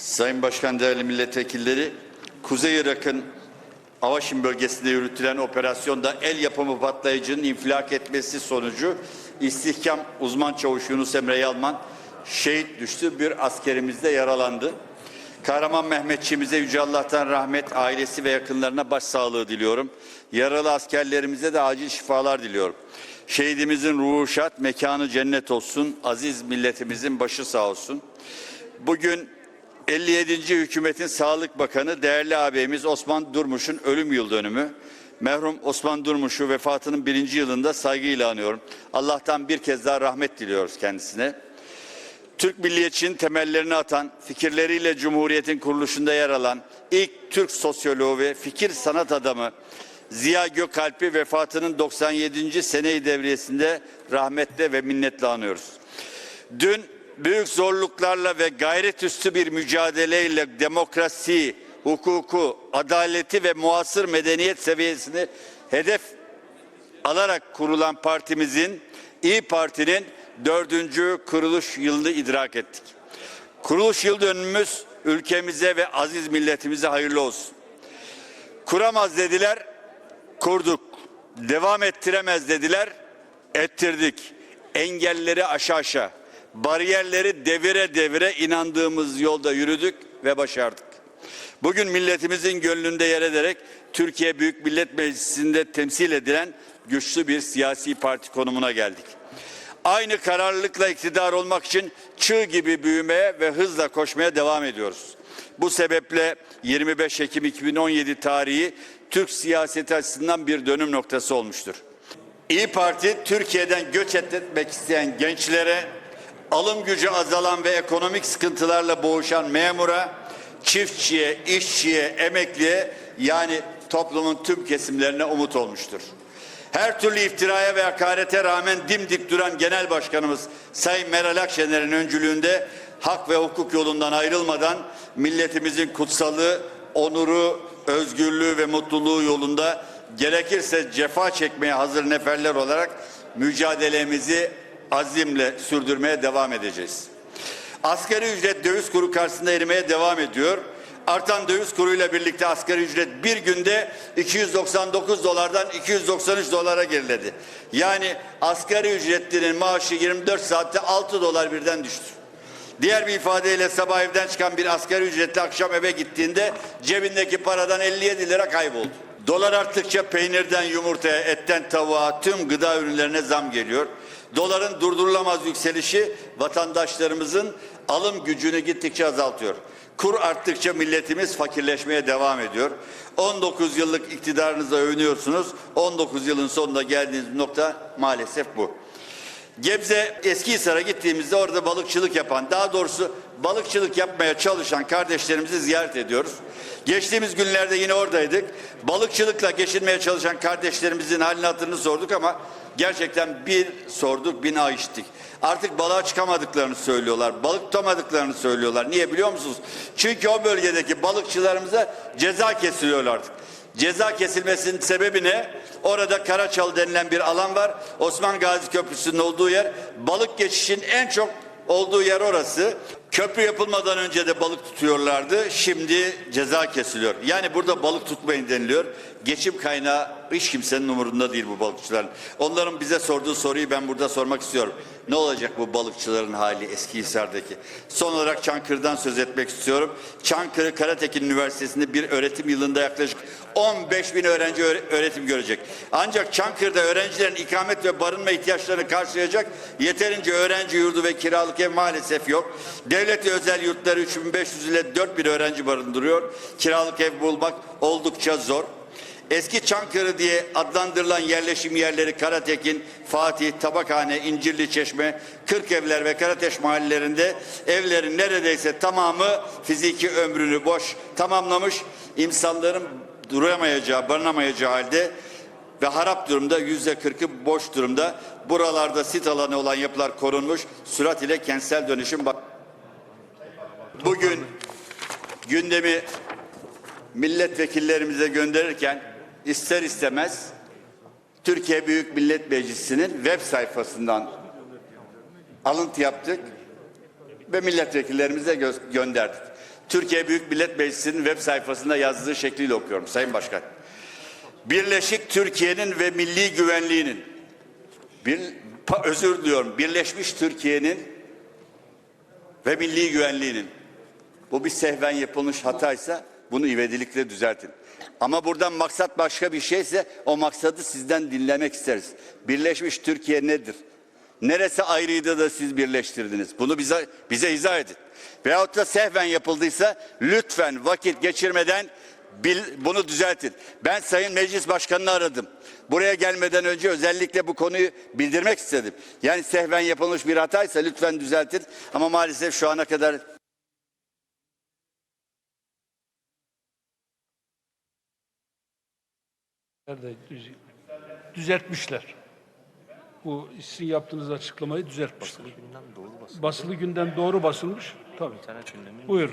Sayın Başkan, değerli milletvekilleri, Kuzey Irak'ın Avaşin bölgesinde yürütülen operasyonda el yapımı patlayıcının infilak etmesi sonucu istihkam uzman çavuş Yunus Emre Yalman şehit düştü. Bir askerimiz de yaralandı. Kahraman Mehmetçiğimize Yüce Allah'tan rahmet, ailesi ve yakınlarına başsağlığı diliyorum. Yaralı askerlerimize de acil şifalar diliyorum. Şehidimizin ruhu şad, mekanı cennet olsun. Aziz milletimizin başı sağ olsun. Bugün 57. Hükümetin Sağlık Bakanı değerli ağabeyimiz Osman Durmuş'un ölüm yıl dönümü. Merhum Osman Durmuş'u vefatının birinci yılında saygıyla anıyorum. Allah'tan bir kez daha rahmet diliyoruz kendisine. Türk milliyetçinin temellerini atan, fikirleriyle Cumhuriyet'in kuruluşunda yer alan ilk Türk sosyoloğu ve fikir sanat adamı Ziya Gökalp'i vefatının 97. seneyi devriyesinde rahmetle ve minnetle anıyoruz. Dün büyük zorluklarla ve gayret üstü bir mücadeleyle demokrasi, hukuku, adaleti ve muasır medeniyet seviyesini hedef alarak kurulan partimizin İyi Parti'nin dördüncü kuruluş yılını idrak ettik. Kuruluş yıl dönümümüz ülkemize ve aziz milletimize hayırlı olsun. Kuramaz dediler, kurduk. Devam ettiremez dediler, ettirdik. Engelleri aşağı aşağı, bariyerleri devire devire inandığımız yolda yürüdük ve başardık. Bugün milletimizin gönlünde yer ederek Türkiye Büyük Millet Meclisi'nde temsil edilen güçlü bir siyasi parti konumuna geldik. Aynı kararlılıkla iktidar olmak için çığ gibi büyümeye ve hızla koşmaya devam ediyoruz. Bu sebeple 25 Ekim 2017 tarihi Türk siyaseti açısından bir dönüm noktası olmuştur. İyi Parti Türkiye'den göç etmek isteyen gençlere, alım gücü azalan ve ekonomik sıkıntılarla boğuşan memura, çiftçiye, işçiye, emekliye yani toplumun tüm kesimlerine umut olmuştur. Her türlü iftiraya ve hakarete rağmen dimdik duran Genel Başkanımız Sayın Meral Akşener'in öncülüğünde hak ve hukuk yolundan ayrılmadan milletimizin kutsalı, onuru, özgürlüğü ve mutluluğu yolunda gerekirse cefa çekmeye hazır neferler olarak mücadelemizi azimle sürdürmeye devam edeceğiz. Asgari ücret döviz kuru karşısında erimeye devam ediyor. Artan döviz kuruyla birlikte asgari ücret bir günde 299 dolardan 293 dolara geriledi. Yani asgari ücretlinin maaşı 24 saatte 6 dolar birden düştü. Diğer bir ifadeyle sabah evden çıkan bir asgari ücretli akşam eve gittiğinde cebindeki paradan 57 lira kayboldu. Dolar arttıkça peynirden yumurtaya, etten tavuğa, tüm gıda ürünlerine zam geliyor. Doların durdurulamaz yükselişi vatandaşlarımızın alım gücünü gittikçe azaltıyor. Kur arttıkça milletimiz fakirleşmeye devam ediyor. 19 yıllık iktidarınızla övünüyorsunuz. 19 yılın sonunda geldiğiniz nokta maalesef bu. Gebze Eskihisar'a gittiğimizde orada balıkçılık yapan, daha doğrusu balıkçılık yapmaya çalışan kardeşlerimizi ziyaret ediyoruz. Geçtiğimiz günlerde yine oradaydık. Balıkçılıkla geçinmeye çalışan kardeşlerimizin halini hatırını sorduk ama gerçekten bir sorduk, bina içtik. Artık balığa çıkamadıklarını söylüyorlar. Balık tutamadıklarını söylüyorlar. Niye biliyor musunuz? Çünkü o bölgedeki balıkçılarımıza ceza kesiliyor artık. Ceza kesilmesinin sebebi ne? Orada Karaçal denilen bir alan var. Osman Gazi Köprüsü'nün olduğu yer. Balık geçişin en çok olduğu yer orası. Köprü yapılmadan önce de balık tutuyorlardı. Şimdi ceza kesiliyor. Yani burada balık tutmayın deniliyor. Geçim kaynağı hiç kimsenin umurunda değil bu balıkçıların. Onların bize sorduğu soruyu ben burada sormak istiyorum. Ne olacak bu balıkçıların hali Eskihisar'daki? Son olarak Çankırı'dan söz etmek istiyorum. Çankırı Karatekin Üniversitesi'nde bir öğretim yılında yaklaşık 15 bin öğrenci öğretim görecek. Ancak Çankırı'da öğrencilerin ikamet ve barınma ihtiyaçlarını karşılayacak yeterince öğrenci yurdu ve kiralık ev maalesef yok. Devlet özel yurtları 3500 ile 4000 öğrenci barındırıyor. Kiralık ev bulmak oldukça zor. Eski Çankırı diye adlandırılan yerleşim yerleri Karatekin, Fatih, Tabakhane, İncirli Çeşme, Kırkevler ve Karateş mahallelerinde evlerin neredeyse tamamı fiziki ömrünü boş tamamlamış. İnsanların duramayacağı, barınamayacağı halde ve harap durumda yüzde kırkı boş durumda. Buralarda sit alanı olan yapılar korunmuş. Sürat ile kentsel dönüşüm. Bugün gündemi milletvekillerimize gönderirken ister istemez Türkiye Büyük Millet Meclisi'nin web sayfasından alıntı yaptık ve milletvekillerimize gö- gönderdik. Türkiye Büyük Millet Meclisi'nin web sayfasında yazdığı şekliyle okuyorum Sayın Başkan. Birleşik Türkiye'nin ve milli güvenliğinin bir özür diliyorum. Birleşmiş Türkiye'nin ve milli güvenliğinin bu bir sehven yapılmış hataysa bunu ivedilikle düzeltin. Ama buradan maksat başka bir şeyse o maksadı sizden dinlemek isteriz. Birleşmiş Türkiye nedir? Neresi ayrıydı da siz birleştirdiniz? Bunu bize bize izah edin. Veyahut da sehven yapıldıysa lütfen vakit geçirmeden bil- bunu düzeltin. Ben Sayın Meclis Başkanı'nı aradım. Buraya gelmeden önce özellikle bu konuyu bildirmek istedim. Yani sehven yapılmış bir hataysa lütfen düzeltin. Ama maalesef şu ana kadar düzeltmişler. Bu sizin yaptığınız açıklamayı düzeltmişler. günden doğru basın. Basılı günden doğru basılmış. Tabii. İnternet gündemi. Buyur.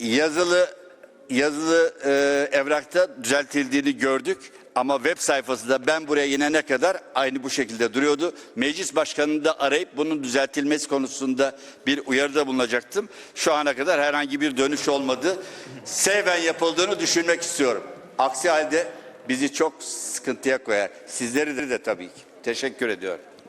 yazılı yazılı e, evrakta düzeltildiğini gördük ama web sayfasında ben buraya inene kadar aynı bu şekilde duruyordu. Meclis başkanını da arayıp bunun düzeltilmesi konusunda bir uyarıda bulunacaktım. Şu ana kadar herhangi bir dönüş olmadı. Seven yapıldığını düşünmek istiyorum. Aksi halde bizi çok sıkıntıya koyar. Sizleri de tabii ki. Teşekkür ediyorum.